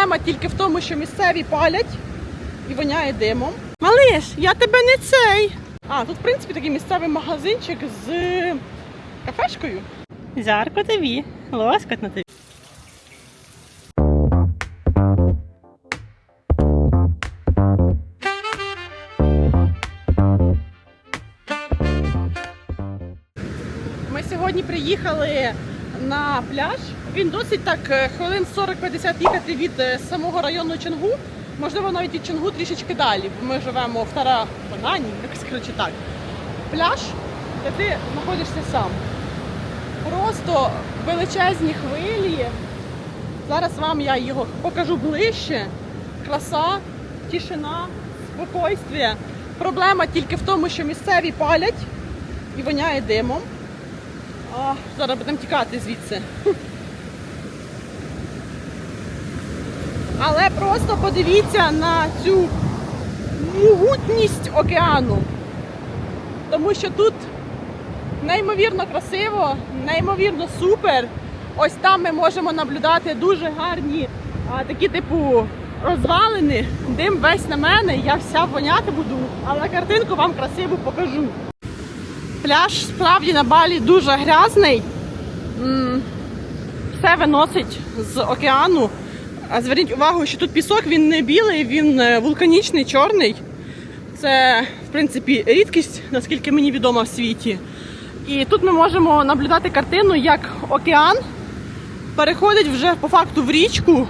Проблема тільки в тому, що місцеві палять і воняє димом. Малиш, я тебе не цей. А, тут, в принципі, такий місцевий магазинчик з кафешкою. Жарко тобі, лоскотно тобі. Ми сьогодні приїхали на пляж. Він досить так е, хвилин 40-50 їхати від е, самого району Чонгу. Можливо, навіть від Чонгу трішечки далі, ми живемо в Тарапанані, якось коротше так. Пляж, де ти знаходишся сам. Просто величезні хвилі. Зараз вам я його покажу ближче. Краса, тишина, спокойствие. Проблема тільки в тому, що місцеві палять і воняє димом. А, зараз будемо тікати звідси. Але просто подивіться на цю могутність океану. Тому що тут неймовірно красиво, неймовірно супер. Ось там ми можемо наблюдати дуже гарні а, такі типу розвалини. Дим весь на мене, я вся воняти буду, але картинку вам красиву покажу. Пляж справді на балі дуже грязний. Все виносить з океану. А зверніть увагу, що тут пісок він не білий, він е, вулканічний, чорний. Це, в принципі, рідкість, наскільки мені відомо в світі. І тут ми можемо наблюдати картину, як океан переходить вже по факту в річку.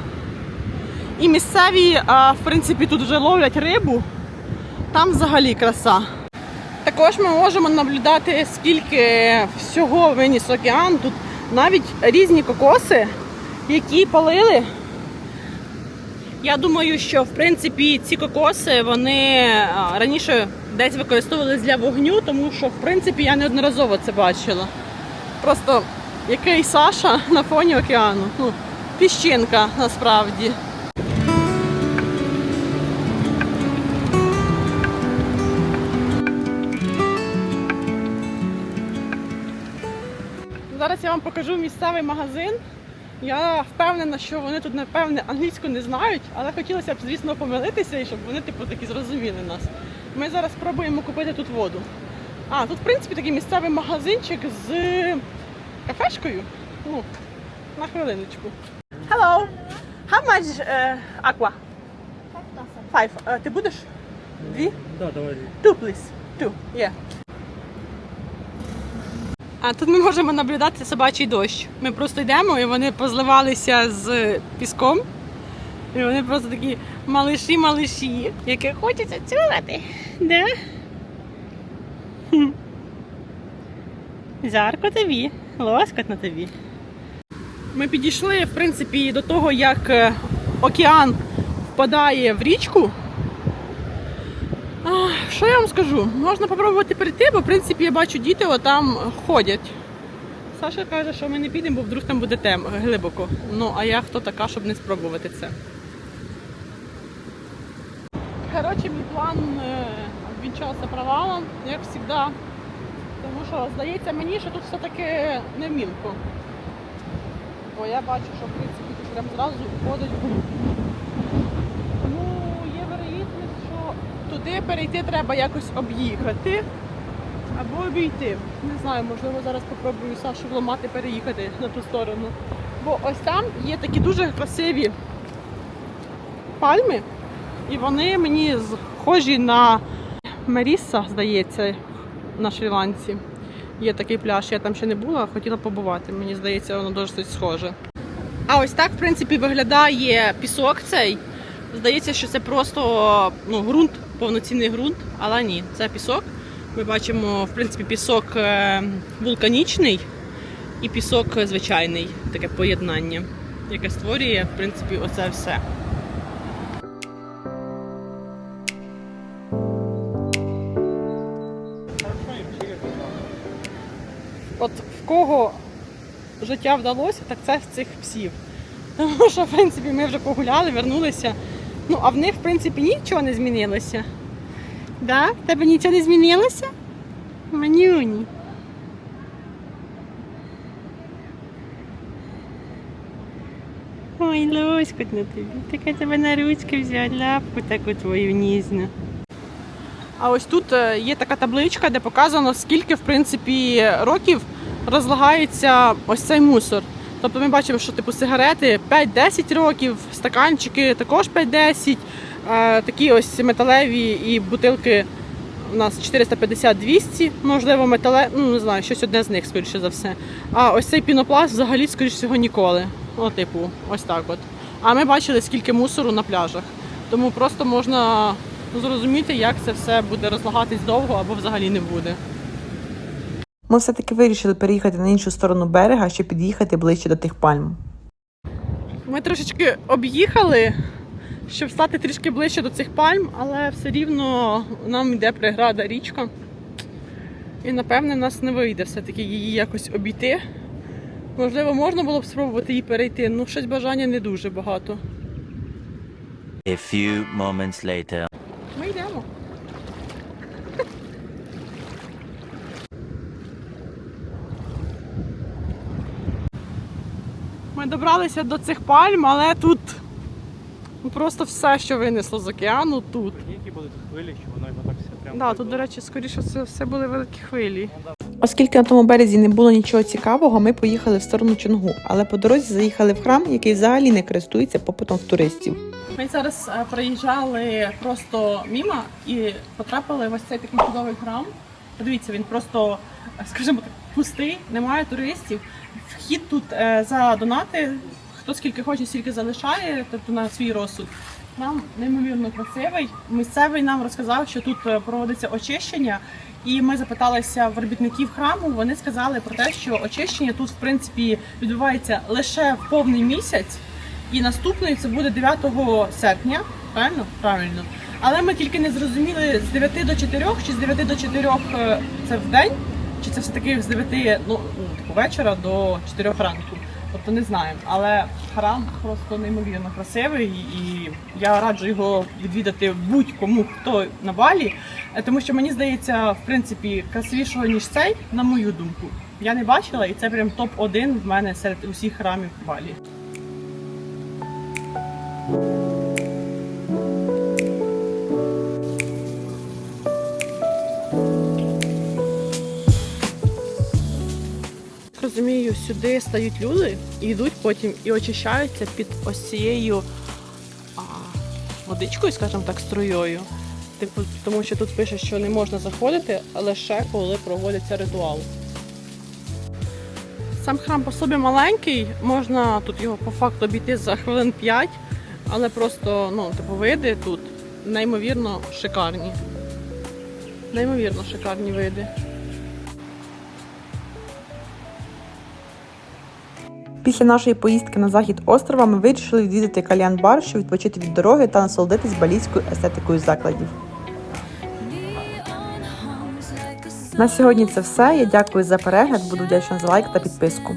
І місцеві, в принципі, тут вже ловлять рибу. Там взагалі краса. Також ми можемо наблюдати, скільки всього виніс океан. Тут навіть різні кокоси, які палили. Я думаю, що в принципі ці кокоси вони раніше десь використовувалися для вогню, тому що в принципі я неодноразово це бачила. Просто який Саша на фоні океану. Ну, піщинка насправді. Зараз я вам покажу місцевий магазин. Я впевнена, що вони тут, напевне, англійську не знають, але хотілося б, звісно, помилитися і щоб вони типу такі зрозуміли нас. Ми зараз спробуємо купити тут воду. А, тут, в принципі, такий місцевий магазинчик з кафешкою. Ну, на хвилиночку. Hello! How much uh, aqua? Five. Uh, ти будеш? Дві? Да, давай. Two, please. Two. Yeah. А тут ми можемо наблюдати собачий дощ. Ми просто йдемо і вони позливалися з піском. І вони просто такі малиші-малиші, які хочеться цілувати. Да? Хм. Жарко тобі, лоскотно тобі. Ми підійшли, в принципі, до того, як е, океан впадає в річку. Що я вам скажу? Можна спробувати перейти, бо в принципі я бачу діти там ходять. Саша каже, що ми не підемо, бо вдруг там буде тем глибоко. Ну, а я хто така, щоб не спробувати це. Коротше, мій план е, обвінчався провалом, як завжди. Тому що здається мені, що тут все-таки не мілко. Бо я бачу, що в принципі тут прям зразу входить в гру. Тому є вероятність, що туди перейти треба якось об'їхати або обійти. Не знаю, можливо, зараз спробую Сашу вламати, переїхати на ту сторону. Бо ось там є такі дуже красиві пальми, і вони мені схожі на Меріса, здається, на Шрі-Ланці. Є такий пляж, я там ще не була, хотіла побувати. Мені здається, воно досить схоже. А ось так, в принципі, виглядає пісок цей. Здається, що це просто ну, ґрунт, повноцінний ґрунт, але ні, це пісок. Ми бачимо, в принципі, пісок е, вулканічний і пісок звичайний, таке поєднання, яке створює, в принципі, оце все. От в кого життя вдалося, так це в цих псів. Тому що, в принципі, ми вже погуляли, вернулися. Ну, а в них, в принципі, нічого не змінилося. Да? Тебе нічого не змінилося? Манюні. Ой, лоскотно тобі. Так я тебе на ручки взяла, лапку таку твою ніжну. А ось тут е, є така табличка, де показано, скільки в принципі років розлагається ось цей мусор. Тобто ми бачимо, що типу сигарети 5-10 років, стаканчики також 5-10, е, такі ось металеві і бутилки у нас 450-200, можливо, метале, ну не знаю, щось одне з них, скоріше за все. А ось цей пінопласт взагалі, скоріше всього, ніколи. О, типу, ось так от. А ми бачили, скільки мусору на пляжах. Тому просто можна зрозуміти, як це все буде розлагатись довго або взагалі не буде. Ми все-таки вирішили переїхати на іншу сторону берега, щоб під'їхати ближче до тих пальм. Ми трошечки об'їхали, щоб стати трішки ближче до цих пальм, але все рівно нам йде преграда річка. І напевне в нас не вийде все-таки її якось обійти. Можливо, можна було б спробувати її перейти, ну щось бажання не дуже багато. A few moments later. Ми йдемо. Ми добралися до цих пальм, але тут ну, просто все, що винесло з океану, тут. Які будуть хвилі, що воно його так все прямо. Да, тут, до речі, скоріше це все були великі хвилі. Оскільки на тому березі не було нічого цікавого, ми поїхали в сторону Чонгу, але по дорозі заїхали в храм, який взагалі не користується попитом в туристів. Ми зараз е, проїжджали просто мімо і потрапили в ось цей такий чудовий храм. Подивіться, він просто, скажімо так, пустий, немає туристів. Вхід тут е, за донати, хто скільки хоче, стільки залишає, тобто на свій розсуд. Нам неймовірно красивий. Місцевий нам розказав, що тут е, проводиться очищення. І ми запиталися в робітників храму. Вони сказали про те, що очищення тут, в принципі, відбувається лише в повний місяць. І наступний це буде 9 серпня, правильно? Правильно. Але ми тільки не зрозуміли з 9 до 4 чи з 9 до 4 е, це в день, чи це все таки з 9 ну, ну, типу, вечора до 4 ранку. Тобто не знаємо. Але храм просто неймовірно красивий, і я раджу його відвідати будь-кому, хто на балі. Е, Тому що мені здається, в принципі, красивішого ніж цей, на мою думку. Я не бачила, і це прям топ-1 в мене серед усіх храмів Балі. Сюди стають люди і йдуть потім і очищаються під ось цією а, водичкою, скажімо так, струєю. Типу, тому що тут пише, що не можна заходити, лише коли проводиться ритуал. Сам храм по собі маленький, можна тут його по факту обійти за хвилин 5, але просто ну, типу, види тут неймовірно шикарні. Неймовірно шикарні види. Після нашої поїздки на захід острова ми вирішили відвідати кальян-бар, щоб відпочити від дороги та насолодитись балійською естетикою закладів. На сьогодні це все. Я дякую за перегляд. Буду вдячна за лайк та підписку.